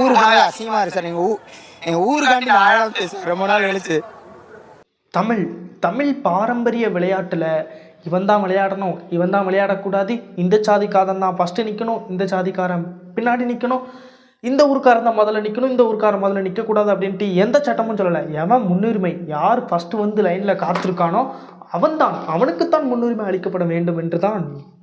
ஊருக்காக அசிங்கமாக இருக்கு சார். எங்கள் ஊ எங்கள் ஊருக்காண்டி நான் அழகாக பேசுகிறேன் ரொம்ப நாள் கழிச்சு. தமிழ் தமிழ் பாரம்பரிய விளையாட்டில் இவன் தான் விளையாடணும் இவன் தான் விளையாடக்கூடாது. இந்த சாதிக்காரன் தான் ஃபஸ்ட்டு நிற்கணும் இந்த சாதிக்காரன் பின்னாடி நிற்கணும் இந்த ஊர்க்காரன் தான் முதல்ல நிற்கணும் இந்த ஊர்க்காரன் முதல்ல நிற்கக்கூடாது அப்படின்ட்டு எந்த சட்டமும் சொல்லலை. எவன் முன்னுரிமை யார் ஃபஸ்ட்டு வந்து லைனில் காத்திருக்கானோ அவன்தான் அவனுக்குத்தான் முன்னுரிமை அளிக்கப்பட வேண்டும் என்று தான்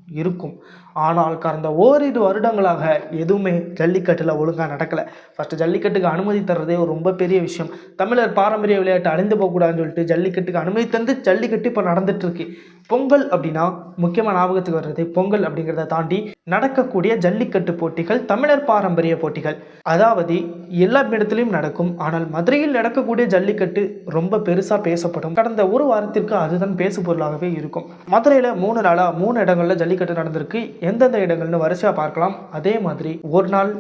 இருக்கும். ஆனால் கடந்த ஓரிரு வருடங்களாக எதுவுமே ஜல்லிக்கட்டில் ஒழுங்காக நடக்கலை. ஃபஸ்ட்டு ஜல்லிக்கட்டுக்கு அனுமதி தர்றதே ஒரு ரொம்ப பெரிய விஷயம். தமிழர் பாரம்பரிய விளையாட்டு அழிந்து போகக்கூடாதுன்னு சொல்லிட்டு ஜல்லிக்கட்டுக்கு அனுமதி தந்து ஜல்லிக்கட்டு இப்போ நடந்துகிட்ருக்கு பொங்கல் அப்படின்னா முக்கியமாக ஞாபகத்துக்கு வர்றது பொங்கல் அப்படிங்கிறத தாண்டி நடக்கக்கூடிய ஜல்லிக்கட்டு போட்டிகள் தமிழர் பாரம்பரிய போட்டிகள். அதாவது எல்லா இடத்துலையும் நடக்கும். ஆனால் மதுரையில் நடக்கக்கூடிய ஜல்லிக்கட்டு ரொம்ப பெருசாக பேசப்படும். கடந்த ஒரு வாரத்திற்கு அதுதான் பேசு பொருளாகவே இருக்கும். மதுரையில் மூணு நாளாக மூணு இடங்களில் ஜல்லிக்கட்டு நடந்திருக்கு. எந்தெந்த இடங்கள்னு வரிசையாக பார்க்கலாம். அதே மாதிரி ஒரு நாள்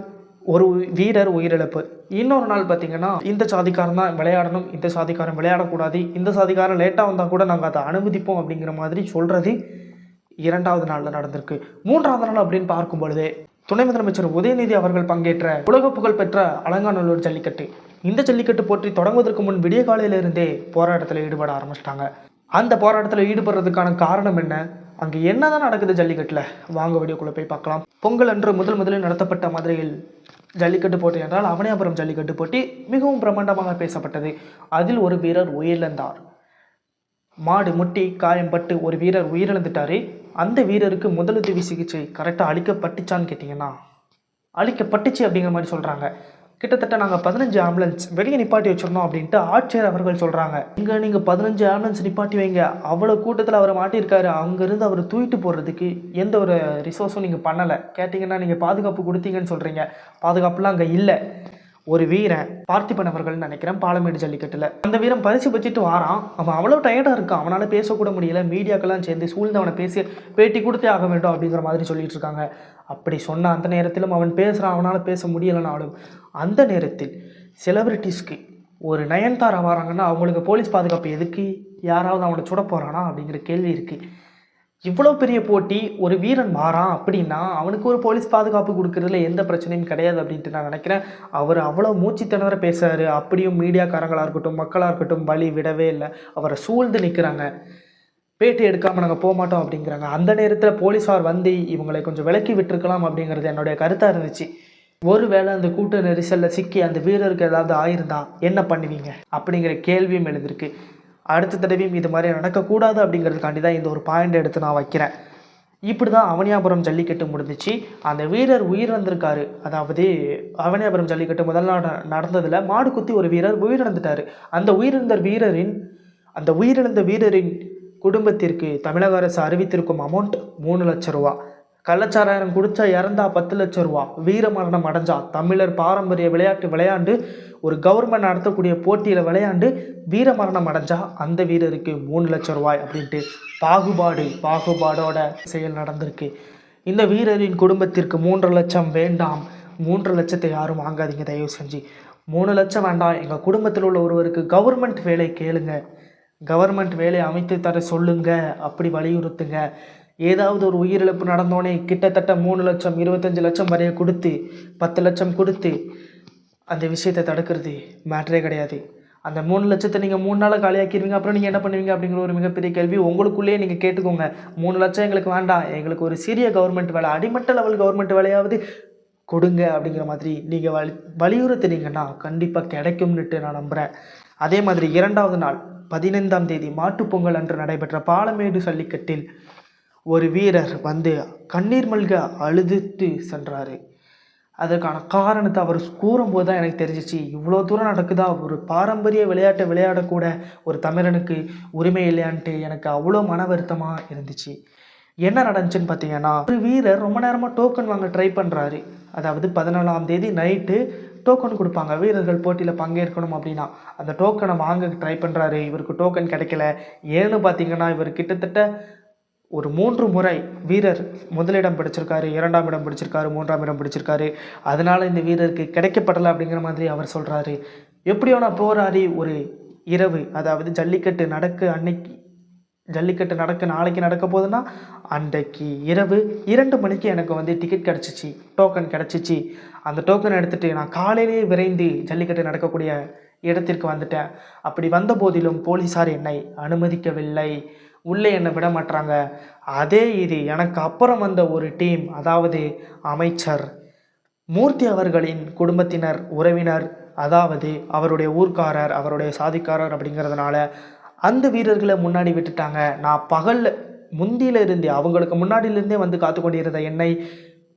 ஒரு வீரர் உயிரிழப்பு. இன்னொரு நாள் பார்த்தீங்கன்னா இந்த சாதிக்காரன் தான் விளையாடணும் இந்த சாதிக்காரன் விளையாடக்கூடாது இந்த சாதிக்காரன் லேட்டாக வந்தால் கூட நாங்கள் அதை அனுமதிப்போம் அப்படிங்கிற மாதிரி சொல்கிறது இரண்டாவது நாளில் நடந்திருக்கு. மூன்றாவது நாள் அப்படின்னு பார்க்கும் பொழுது துணை முதலமைச்சர் உதயநிதி அவர்கள் பங்கேற்ற உலக புகழ் பெற்ற அலங்காநல்லூர் ஜல்லிக்கட்டு. இந்த ஜல்லிக்கட்டு போற்றி தொடங்குவதற்கு முன் விடிய காலையிலிருந்தே போராட்டத்தில் ஈடுபட ஆரம்பிச்சிட்டாங்க. அந்த போராட்டத்தில் ஈடுபடுறதுக்கான காரணம் என்ன? அங்கே என்னதான் நடக்குது ஜல்லிக்கட்டில்? வாங்க வீடியோக்குள்ளே போய் பார்க்கலாம். பொங்கல் அன்று முதல் முதலில் நடத்தப்பட்ட மதுரையில் ஜல்லிக்கட்டு போட்டி என்றால் அவனியாபுரம் ஜல்லிக்கட்டு போட்டி மிகவும் பிரம்மாண்டமாக பேசப்பட்டது. அதில் ஒரு வீரர் உயிரிழந்தார். மாடு முட்டி காயம்பட்டு ஒரு வீரர் உயிரிழந்துட்டாரு அந்த வீரருக்கு முதலுதவி சிகிச்சை கரெக்டாக அளிக்கப்பட்டுச்சான்னு கேட்டிங்கன்னா அளிக்கப்பட்டுச்சு அப்படிங்கிற மாதிரி சொல்கிறாங்க கிட்டத்தட்ட நாங்கள் பதினஞ்சு ஆம்புலன்ஸ் வெளியே நிப்பாட்டி வச்சிருந்தோம் அப்படின்ட்டு ஆட்சியர் அவர்கள் சொல்கிறாங்க இங்கே நீங்கள் பதினஞ்சு ஆம்புலன்ஸ் நிப்பாட்டி வைங்க. அவ்வளோ கூட்டத்தில் அவர் மாட்டியிருக்காரு. அங்கேருந்து அவர் தூக்கிட்டு போகிறதுக்கு எந்த ஒரு ரிசோர்ஸும் நீங்கள் பண்ணலை. கேட்டிங்கன்னா நீங்கள் பாதுகாப்பு கொடுத்தீங்கன்னு சொல்கிறீங்க பாதுகாப்புலாம் அங்கே இல்லை. ஒரு வீரன் பார்த்திபன் அவர்கள் நினைக்கிறேன் பாலமேடு ஜல்லிக்கட்டில். அந்த வீரன் பரிசு வச்சுட்டு வாரான். அவன் அவ்வளோ டயர்டாக இருக்கான். அவனால் பேசக்கூட முடியல. மீடியாக்கெல்லாம் சேர்ந்து சூழ்ந்து அவனை பேசி பேட்டி கொடுத்தே ஆக வேண்டும் அப்படிங்கிற மாதிரி சொல்லிட்டு இருக்காங்க. அப்படி சொன்ன அந்த நேரத்திலும் அவன் பேசுகிறான் அவனால் பேச முடியலைனாலும் அந்த நேரத்தில் செலிபிரிட்டிஸ்க்கு ஒரு நயன்தாரா வராங்கன்னா அவங்களுக்கு போலீஸ் பாதுகாப்பு எதுக்கு? யாராவது அவனை சுட போகிறானா அப்படிங்கிற கேள்வி இருக்குது இவ்வளோ பெரிய போட்டி ஒரு வீரன் மாறான் அப்படின்னா அவனுக்கு ஒரு போலீஸ் பாதுகாப்பு கொடுக்கறதுல எந்த பிரச்சனையும் கிடையாது அப்படின்ட்டு நான் நினைக்கிறேன். அவர் அவ்வளோ மூச்சு திணற பேசுகிறாரு அப்படியும் மீடியாக்காரங்களாக இருக்கட்டும் மக்களாக இருக்கட்டும் வழி விடவே இல்லை. அவரை சூழ்ந்து நிற்கிறாங்க பேட்டி எடுக்காமல் நாங்கள் போக மாட்டோம் அப்படிங்கிறாங்க. அந்த நேரத்தில் போலீஸார் வந்து இவங்களை கொஞ்சம் விலக்கி விட்டுருக்கலாம் அப்படிங்கிறது என்னுடைய கருத்தாக இருந்துச்சு. ஒருவேளை அந்த கூட்ட நெரிசலில் சிக்கி அந்த வீரருக்கு ஏதாவது ஆயிருந்தா என்ன பண்ணுவீங்க? அப்படிங்கிற கேள்வியும் எழுதியிருக்கு அடுத்த தடவையும் இது மாதிரி நடக்கக்கூடாது அப்படிங்கிறதுக்காண்டி தான் இந்த ஒரு பாயிண்ட் எடுத்து நான் வைக்கிறேன். இப்படி தான் அவனியாபுரம் ஜல்லிக்கட்டு முடிஞ்சிச்சு. அந்த வீரர் உயிரிழந்திருக்காரு. அதாவது அவனியாபுரம் ஜல்லிக்கட்டு முதல் நாள் நடந்ததில் மாடு குத்தி ஒரு வீரர் உயிரிழந்துட்டார். அந்த உயிரிழந்த வீரரின் அந்த உயிரிழந்த வீரரின் குடும்பத்திற்கு தமிழக அரசு அறிவித்திருக்கும் அமௌண்ட் மூணு லட்ச ரூபா. கள்ளச்சாராயம் குடிச்சா இறந்தா பத்து லட்ச ரூபா. வீர மரணம் அடைஞ்சா. தமிழர் பாரம்பரிய விளையாட்டு விளையாண்டு ஒரு கவர்மெண்ட் நடத்தக்கூடிய போட்டியில் விளையாண்டு வீர மரணம் அடைஞ்சா அந்த வீரருக்கு மூணு லட்சம் ரூபாய் அப்படின்ட்டு பாகுபாடு பாகுபாடோட செயல் நடந்திருக்கு. இந்த வீரரின் குடும்பத்திற்கு மூன்று லட்சம் வேண்டாம். மூன்று லட்சத்தை யாரும் வாங்காதீங்க தயவு செஞ்சு. மூணு லட்சம் வேண்டாம். எங்கள் குடும்பத்தில் உள்ள ஒருவருக்கு கவர்மெண்ட் வேலை கேளுங்க. கவர்மெண்ட் வேலை அமைத்து தர சொல்லுங்க. அப்படி வலியுறுத்துங்க. ஏதாவது ஒரு உயிரிழப்பு நடந்தோடனே கிட்டத்தட்ட மூணு லட்சம் இருபத்தஞ்சு லட்சம் வரைய கொடுத்து பத்து லட்சம் கொடுத்து அந்த விஷயத்தை தடுக்கிறது மேட்ரே கிடையாது. அந்த மூணு லட்சத்தை நீங்கள் மூணு நாளாக காலியாக்கிடுவீங்க அப்புறம் நீங்கள் என்ன பண்ணுவீங்க அப்படிங்கிற ஒரு மிகப்பெரிய கேள்வி. உங்களுக்குள்ளேயே நீங்கள் கேட்டுக்கோங்க. மூணு லட்சம் எங்களுக்கு வேண்டாம். எங்களுக்கு ஒரு சிறிய கவர்மெண்ட் வேலை அடிமட்ட லெவல் கவர்மெண்ட் வேலையாவது கொடுங்க அப்படிங்கிற மாதிரி நீங்கள் வலி வலியுறுத்துனீங்கன்னா கண்டிப்பாக கிடைக்கும்னுட்டு நான் நம்புகிறேன் அதே மாதிரி இரண்டாவது நாள் பதினைந்தாம் தேதி மாட்டுப்பொங்கல் அன்று நடைபெற்ற பாலமேடு ஜல்லிக்கட்டில் ஒரு வீரர் வந்து கண்ணீர் மல்க அழுதுட்டு சென்றார். அதற்கான காரணத்தை அவர் கூறும்போது தான் எனக்கு தெரிஞ்சிச்சு. இவ்வளோ தூரம் நடக்குதா? ஒரு பாரம்பரிய விளையாட்டை விளையாடக்கூட ஒரு தமிழனுக்கு உரிமை இல்லையான்ட்டு எனக்கு அவ்வளோ மன வருத்தமாக இருந்துச்சு. என்ன நடந்துச்சுன்னு பார்த்தீங்கன்னா ஒரு வீரர் ரொம்ப நேரமாக டோக்கன் வாங்க ட்ரை பண்ணுறாரு அதாவது பதினாலாம் தேதி நைட்டு டோக்கன் கொடுப்பாங்க. வீரர்கள் போட்டியில் பங்கேற்கணும் அப்படின்னா அந்த டோக்கனை வாங்க ட்ரை பண்ணுறாரு இவருக்கு டோக்கன் கிடைக்கல. ஏன்னு பார்த்தீங்கன்னா இவர் கிட்டத்தட்ட ஒரு மூன்று முறை வீரர் முதலிடம் பிடிச்சிருக்காரு இரண்டாம் இடம் பிடிச்சிருக்காரு மூன்றாம் இடம் பிடிச்சிருக்காரு. அதனால் இந்த வீரருக்கு கிடைக்கப்படலை அப்படிங்கிற மாதிரி அவர் சொல்கிறாரு எப்படியோ நான் போராடி ஒரு இரவு அதாவது ஜல்லிக்கட்டு நடக்க அன்னைக்கு ஜல்லிக்கட்டு நடக்க நாளைக்கு நடக்க போகுதுன்னா அன்றைக்கு இரவு இரண்டு மணிக்கு எனக்கு வந்து டிக்கெட் கிடச்சிச்சு டோக்கன் கிடச்சிச்சு. அந்த டோக்கன் எடுத்துகிட்டு நான் காலையிலேயே விரைந்து ஜல்லிக்கட்டு நடக்கக்கூடிய இடத்திற்கு வந்துட்டேன். அப்படி வந்த போதிலும் போலீஸார் என்னை அனுமதிக்கவில்லை. உள்ளே என்னை விட மாட்டாங்க அதே இது எனக்கு அப்புறம் வந்த ஒரு டீம் அதாவது அமைச்சர் மூர்த்தி அவர்களின் குடும்பத்தினர் உறவினர் அதாவது அவருடைய ஊர்க்காரர் அவருடைய சாதிக்காரர் அப்படிங்கிறதுனால அந்த வீரர்களை முன்னாடி விட்டுட்டாங்க. நான் பகலில் முந்தியில இருந்தே அவங்களுக்கு முன்னாடியிலிருந்தே வந்து காத்து கொண்டிருந்த என்னை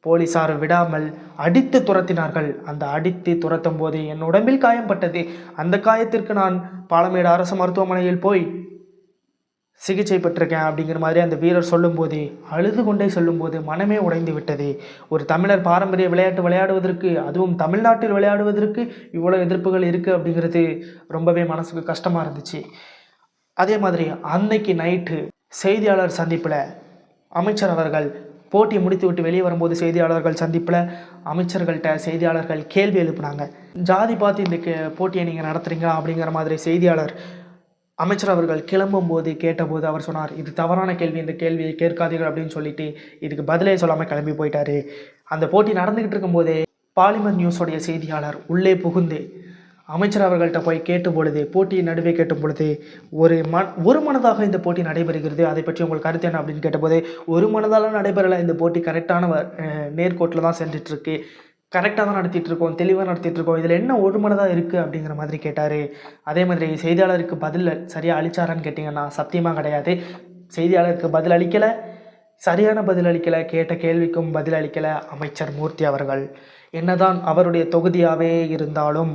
போலீசார் விடாமல் அடித்து துரத்தினார்கள். அந்த அடித்து துரத்தும் போது என் உடம்பில் காயம்பட்டது அந்த காயத்திற்கு நான் பாலமேடு அரசு மருத்துவமனையில் போய் சிகிச்சை பெற்றிருக்கேன் அப்படிங்கிற மாதிரி அந்த வீரர் சொல்லும்போது அழுது கொண்டே சொல்லும்போது மனமே உடைந்து விட்டது. ஒரு தமிழர் பாரம்பரிய விளையாட்டு விளையாடுவதற்கு அதுவும் தமிழ்நாட்டில் விளையாடுவதற்கு இவ்வளோ எதிர்ப்புகள் இருக்குது அப்படிங்கிறது ரொம்பவே மனசுக்கு கஷ்டமாக இருந்துச்சு. அதே மாதிரி அன்னைக்கு நைட்டு செய்தியாளர் சந்திப்பில் அமைச்சர் அவர்கள் முடித்து விட்டு வெளியே வரும்போது செய்தியாளர்கள் சந்திப்பில் அமைச்சர்கள்ட்ட செய்தியாளர்கள் கேள்வி எழுப்புனாங்க. ஜாதி பார்த்து இந்த கே- போட்டியை நீங்கள் நடத்துறீங்க அப்படிங்கிற மாதிரி செய்தியாளர் அமைச்சர் அவர்கள் கிளம்பும் போது கேட்டபோது அவர் சொன்னார் இது தவறான கேள்வி இந்த கேள்வியை கேட்காதீர்கள் அப்படின்னு சொல்லிட்டு இதுக்கு பதிலே சொல்லாமல் கிளம்பி போயிட்டாரு. அந்த போட்டி நடந்துக்கிட்டு இருக்கும்போதே பாலிமர் நியூஸோடைய செய்தியாளர் உள்ளே புகுந்து அமைச்சர் அவர்கள்ட்ட போய் கேட்ட பொழுது போட்டியின் நடுவே கேட்ட பொழுது ஒரு ம ஒரு மனதாக இந்த போட்டி நடைபெறுகிறது அதை பற்றி உங்கள் கருத்து என்ன? அப்படின்னு கேட்டபோது ஒரு மனதால் நடைபெறலை இந்த போட்டி கரெக்டான நேர்கோட்டில் தான் சென்றுட்டு இருக்கு. கரெக்டாக தான் நடத்திட்டு இருக்கோம் தெளிவாக நடத்திட்டு இருக்கோம் இதில் என்ன ஒருமனதாக இருக்குது அப்படிங்கிற மாதிரி கேட்டார். அதே மாதிரி செய்தியாளருக்கு பதில் சரியாக அளிச்சாரான்னு கேட்டிங்கன்னா சத்தியமாக கிடையாது. செய்தியாளருக்கு பதில் அளிக்கலை சரியான பதில் அளிக்கலை கேட்ட கேள்விக்கும் பதில் அளிக்கலை அமைச்சர் மூர்த்தி அவர்கள். என்னதான் அவருடைய தொகுதியாகவே இருந்தாலும்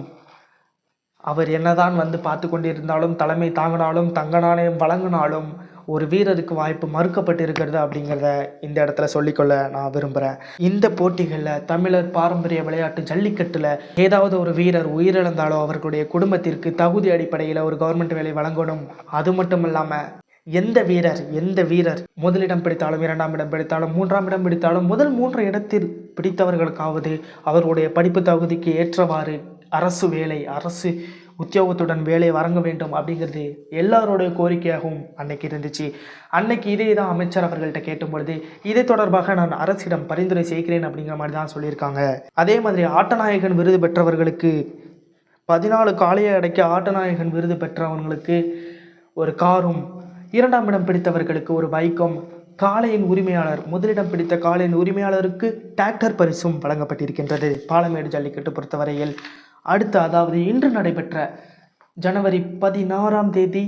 அவர் என்னதான் வந்து பார்த்து கொண்டிருந்தாலும் தலைமை தாங்கினாலும் தங்க நாணயம் வழங்கினாலும் ஒரு வீரருக்கு வாய்ப்பு மறுக்கப்பட்டு இருக்கிறது அப்படிங்கிறத இந்த இடத்துல சொல்லிக்கொள்ள நான் விரும்புகிறேன் இந்த போட்டிகளில் தமிழர் பாரம்பரிய விளையாட்டு ஜல்லிக்கட்டில் ஏதாவது ஒரு வீரர் உயிரிழந்தாலோ அவர்களுடைய குடும்பத்திற்கு தகுதி அடிப்படையில் ஒரு கவர்மெண்ட் வேலை வழங்கணும். அது மட்டும் இல்லாமல் எந்த வீரர் எந்த வீரர் முதலிடம் பிடித்தாலும் இரண்டாம் இடம் பிடித்தாலும் மூன்றாம் இடம் பிடித்தாலும் முதல் மூன்று இடத்தில் பிடித்தவர்களுக்காவது அவர்களுடைய படிப்பு தகுதிக்கு ஏற்றவாறு அரசு வேலை அரசு உத்தியோகத்துடன் வேலை வழங்க வேண்டும் அப்படிங்கிறது எல்லாருடைய கோரிக்கையாகவும் அன்னைக்கு இருந்துச்சு. அன்னைக்கு இதே தான் அமைச்சர் அவர்கள்ட்ட கேட்டும் பொழுது இதை தொடர்பாக நான் அரசிடம் பரிந்துரை செய்கிறேன் அப்படிங்கிற மாதிரி தான் சொல்லியிருக்காங்க. அதே மாதிரி ஆட்டநாயகன் விருது பெற்றவர்களுக்கு பதினாலு காளையை அடைக்க ஆட்டநாயகன் விருது பெற்றவங்களுக்கு ஒரு காரும் இரண்டாம் இடம் பிடித்தவர்களுக்கு ஒரு பைக்கும் காளையின் உரிமையாளர் முதலிடம் பிடித்த காளையின் உரிமையாளருக்கு டிராக்டர் பரிசும் வழங்கப்பட்டிருக்கின்றது. பாலமேடு ஜல்லிக்கட்டு பொறுத்தவரையில் அடுத்து அதாவது இன்று நடைபெற்ற ஜனவரி பதினாறாம் தேதி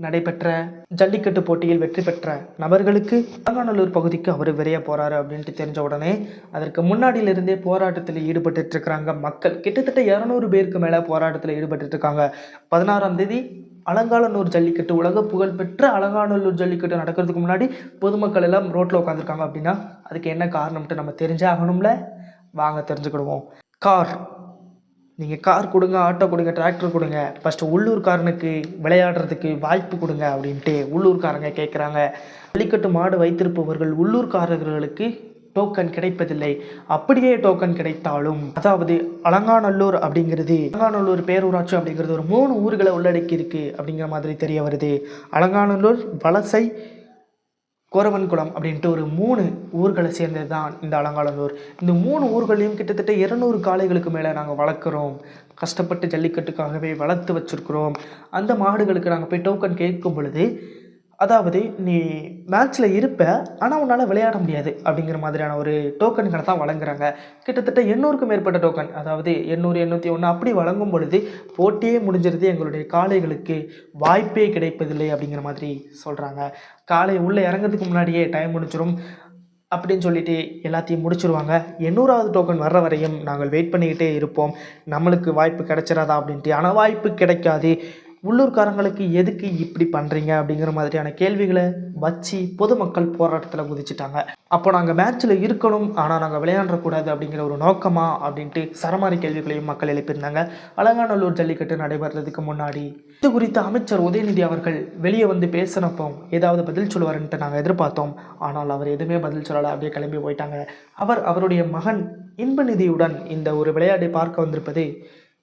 நடைபெற்ற ஜல்லிக்கட்டு போட்டியில் வெற்றி பெற்ற நபர்களுக்கு அலங்காநல்லூர் பகுதிக்கு அவர் விரைய போகிறாரு அப்படின்ட்டு தெரிஞ்ச உடனே அதற்கு முன்னாடியிலிருந்தே போராட்டத்தில் ஈடுபட்டு இருக்கிறாங்க மக்கள். கிட்டத்தட்ட இரநூறு பேருக்கு மேலே போராட்டத்தில் ஈடுபட்டு இருக்காங்க பதினாறாம் தேதி அலங்காநல்லூர் ஜல்லிக்கட்டு உலக புகழ்பெற்ற அலங்காநல்லூர் ஜல்லிக்கட்டு நடக்கிறதுக்கு முன்னாடி பொதுமக்கள் எல்லாம் ரோட்டில் உட்காந்துருக்காங்க அப்படின்னா அதுக்கு என்ன காரணம்ட்டு நம்ம தெரிஞ்சே ஆகணும்ல? வாங்க தெரிஞ்சுக்கிடுவோம். கார். நீங்கள் கார் கொடுங்க ஆட்டோ கொடுங்க டிராக்டர் கொடுங்க. ஃபஸ்ட்டு உள்ளூர்காரனுக்கு விளையாடுறதுக்கு வாய்ப்பு கொடுங்க அப்படின்ட்டு உள்ளூர்காரங்க கேட்குறாங்க ஜல்லிக்கட்டு மாடு வைத்திருப்பவர்கள் உள்ளூர்காரர்களுக்கு டோக்கன் கிடைப்பதில்லை. அப்படியே டோக்கன் கிடைத்தாலும் அதாவது அலங்காநல்லூர் அப்படிங்கிறது அலங்காநல்லூர் பேரூராட்சி அப்படிங்கிறது ஒரு மூணு ஊர்களை உள்ளடக்கி இருக்கு அப்படிங்கிற மாதிரி தெரிய வருது. அலங்காநல்லூர் வலசை கோரவன்குளம் அப்படின்ட்டு ஒரு மூணு ஊர்களை சேர்ந்தது தான் இந்த அலங்காநல்லூர். இந்த மூணு ஊர்களையும் கிட்டத்தட்ட இருநூறு காளைகளுக்கு மேலே நாங்கள் வளர்க்குறோம். கஷ்டப்பட்டு ஜல்லிக்கட்டுக்காகவே வளர்த்து வச்சுருக்குறோம். அந்த மாடுகளுக்கு நாங்கள் போய் டோக்கன் கேட்கும் பொழுது அதாவது நீ மேட்ச்சில் இருப்ப ஆனால் உன்னால் விளையாட முடியாது அப்படிங்கிற மாதிரியான ஒரு டோக்கன்களை தான் வழங்குறாங்க. கிட்டத்தட்ட எண்ணூறுக்கும் மேற்பட்ட டோக்கன் அதாவது எண்ணூறு எண்ணூற்றி ஒன்று அப்படி வழங்கும் பொழுது போட்டியே முடிஞ்சிருது எங்களுடைய காளைகளுக்கு வாய்ப்பே கிடைப்பதில்லை அப்படிங்கிற மாதிரி சொல்கிறாங்க காளை உள்ளே இறங்கிறதுக்கு முன்னாடியே டைம் முடிஞ்சிடும் அப்படின்னு சொல்லிட்டு எல்லாத்தையும் முடிச்சுருவாங்க. எண்ணூறாவது டோக்கன் வர்ற வரையும் நாங்கள் வெயிட் பண்ணிக்கிட்டே இருப்போம். நம்மளுக்கு வாய்ப்பு கிடைச்சிடாதா அப்படின்ட்டு. ஆனால் வாய்ப்பு கிடைக்காது. உள்ளூர்காரங்களுக்கு எதுக்கு இப்படி பண்ணுறீங்க அப்படிங்கிற மாதிரியான கேள்விகளை வச்சு பொதுமக்கள் போராட்டத்தில் குதிச்சிட்டாங்க. அப்போ நாங்கள் மேட்ச்சில் இருக்கணும் ஆனால் நாங்கள் விளையாடக்கூடாது அப்படிங்கிற ஒரு நோக்கமா அப்படின்ட்டு சரமாரி கேள்விகளையும் மக்கள் எழுப்பியிருந்தாங்க. அலங்காநல்லூர் ஜல்லிக்கட்டு நடைபெறதுக்கு முன்னாடி இது குறித்து அமைச்சர் உதயநிதி அவர்கள் வெளியே வந்து பேசினப்போ ஏதாவது பதில் சொல்லுவாருன்ட்டு நாங்கள் எதிர்பார்த்தோம். ஆனால் அவர் எதுவுமே பதில் சொல்லலை அப்படியே கிளம்பி போயிட்டாங்க. அவர் அவருடைய மகன் இன்பநிதியுடன் இந்த ஒரு விளையாட்டை பார்க்க வந்திருப்பது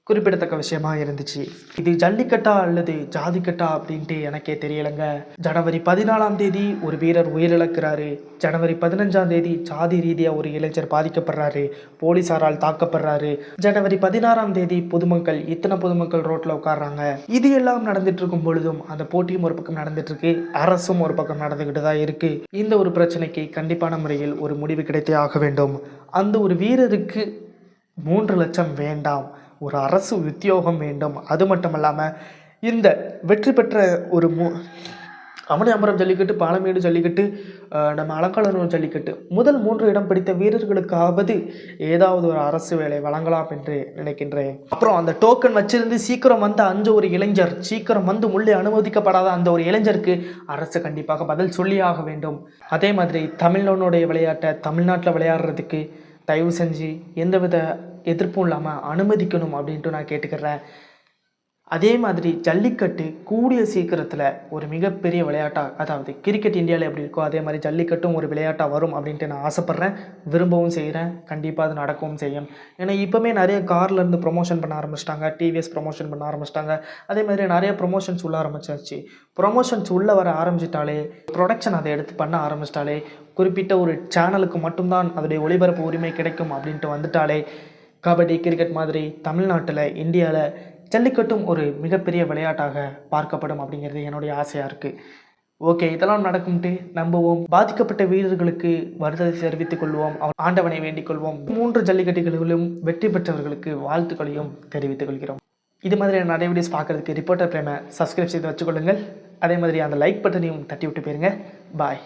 குறிப்பிடத்தக்க விஷயமா இருந்துச்சு. இது ஜல்லிக்கட்டா அல்லது ஜாதிக்கட்டா அப்படின்ட்டு எனக்கே தெரியலைங்க. ஜனவரி பதினாலாம் தேதி ஒரு வீரர் உயிரிழக்கிறாரு. ஜனவரி பதினஞ்சாம் தேதி ஜாதி ரீதியாக ஒரு இளைஞர் பாதிக்கப்படுறாரு. போலீஸாரால் தாக்கப்படுறாரு. ஜனவரி பதினாறாம் தேதி பொதுமக்கள் இத்தனை பொதுமக்கள் ரோட்டில் உட்கார்றாங்க. இது எல்லாம் நடந்துட்டு இருக்கும் பொழுதும் அந்த போட்டியும் ஒரு பக்கம் நடந்துட்டு இருக்கு அரசும் ஒரு பக்கம் நடந்துக்கிட்டு தான் இருக்கு. இந்த ஒரு பிரச்சனைக்கு கண்டிப்பான முறையில் ஒரு முடிவு கிடைத்தே ஆக வேண்டும். அந்த ஒரு வீரருக்கு மூன்று லட்சம் வேண்டாம். ஒரு அரசு உத்தியோகம் வேண்டும். அது மட்டும் இல்லாமல் இந்த வெற்றி பெற்ற ஒரு மு அவனியாபுரம் ஜல்லிக்கட்டு பாலமேடு ஜல்லிக்கட்டு நம்ம அலங்காநல்லூர் ஜல்லிக்கட்டு முதல் மூன்று இடம் பிடித்த வீரர்களுக்காவது ஏதாவது ஒரு அரசு வேலை வழங்கலாம் என்று நினைக்கின்றேன். அப்புறம் அந்த டோக்கன் வச்சிருந்து சீக்கிரம் வந்த அந்த ஒரு இளைஞர் சீக்கிரம் வந்து உள்ளே அனுமதிக்கப்படாத அந்த ஒரு இளைஞருக்கு அரசு கண்டிப்பாக பதில் சொல்லியாக வேண்டும். அதே மாதிரி தமிழனுடைய விளையாட்டை தமிழ்நாட்டில் விளையாடுறதுக்கு தயவு செஞ்சு எந்தவித எதிர்ப்பும் இல்லாமல் அனுமதிக்கணும் அப்படின்ட்டு நான் கேட்டுக்கிறேன். அதே மாதிரி ஜல்லிக்கட்டு கூடிய சீக்கிரத்தில் ஒரு மிகப்பெரிய விளையாட்டாக அதாவது கிரிக்கெட் இந்தியாவில் எப்படி இருக்கோ அதே மாதிரி ஜல்லிக்கட்டும் ஒரு விளையாட்டாக வரும் அப்படின்ட்டு நான் ஆசைப்பட்றேன். விரும்பவும் செய்கிறேன் கண்டிப்பாக அது நடக்கவும் செய்யும். ஏன்னா இப்போமே நிறைய கார்லேருந்து ப்ரொமோஷன் பண்ண ஆரம்பிச்சிட்டாங்க. டிவிஎஸ் ப்ரொமோஷன் பண்ண ஆரம்பிச்சிட்டாங்க. அதே மாதிரி நிறைய ப்ரொமோஷன்ஸ் உள்ள ஆரம்பிச்சாச்சு. ப்ரொமோஷன்ஸ் உள்ளே வர ஆரம்பிச்சிட்டாலே ப்ரொடக்ஷன் அதை எடுத்து பண்ண ஆரம்பிச்சிட்டாலே குறிப்பிட்ட ஒரு சேனலுக்கு மட்டும்தான் அதோடைய ஒளிபரப்பு உரிமை கிடைக்கும் அப்படின்ட்டு வந்துட்டாலே கபடி கிரிக்கெட் மாதிரி தமிழ்நாட்டில் இந்தியாவில் ஜல்லிக்கட்டும் ஒரு மிகப்பெரிய விளையாட்டாக பார்க்கப்படும் அப்படிங்கிறது என்னுடைய ஆசையாக இருக்குது ஓகே இதெல்லாம் நடக்கும்ட்டு நம்புவோம். பாதிக்கப்பட்ட வீரர்களுக்கு வருதலை தெரிவித்துக் கொள்வோம். அவர் ஆண்டவனை வேண்டிக் கொள்வோம். மூன்று ஜல்லிக்கட்டுகளிலும் வெற்றி பெற்றவர்களுக்கு வாழ்த்துக்களையும் தெரிவித்துக் கொள்கிறோம். இது மாதிரி நிறைய வீடியோஸ் ரிப்போர்ட்டர் பிரேமை சப்ஸ்கிரைப் செய்து வச்சுக்கொள்ளுங்கள். அதே மாதிரி அந்த லைக் பட்டனையும் தட்டி விட்டு போயிருங்க. பாய்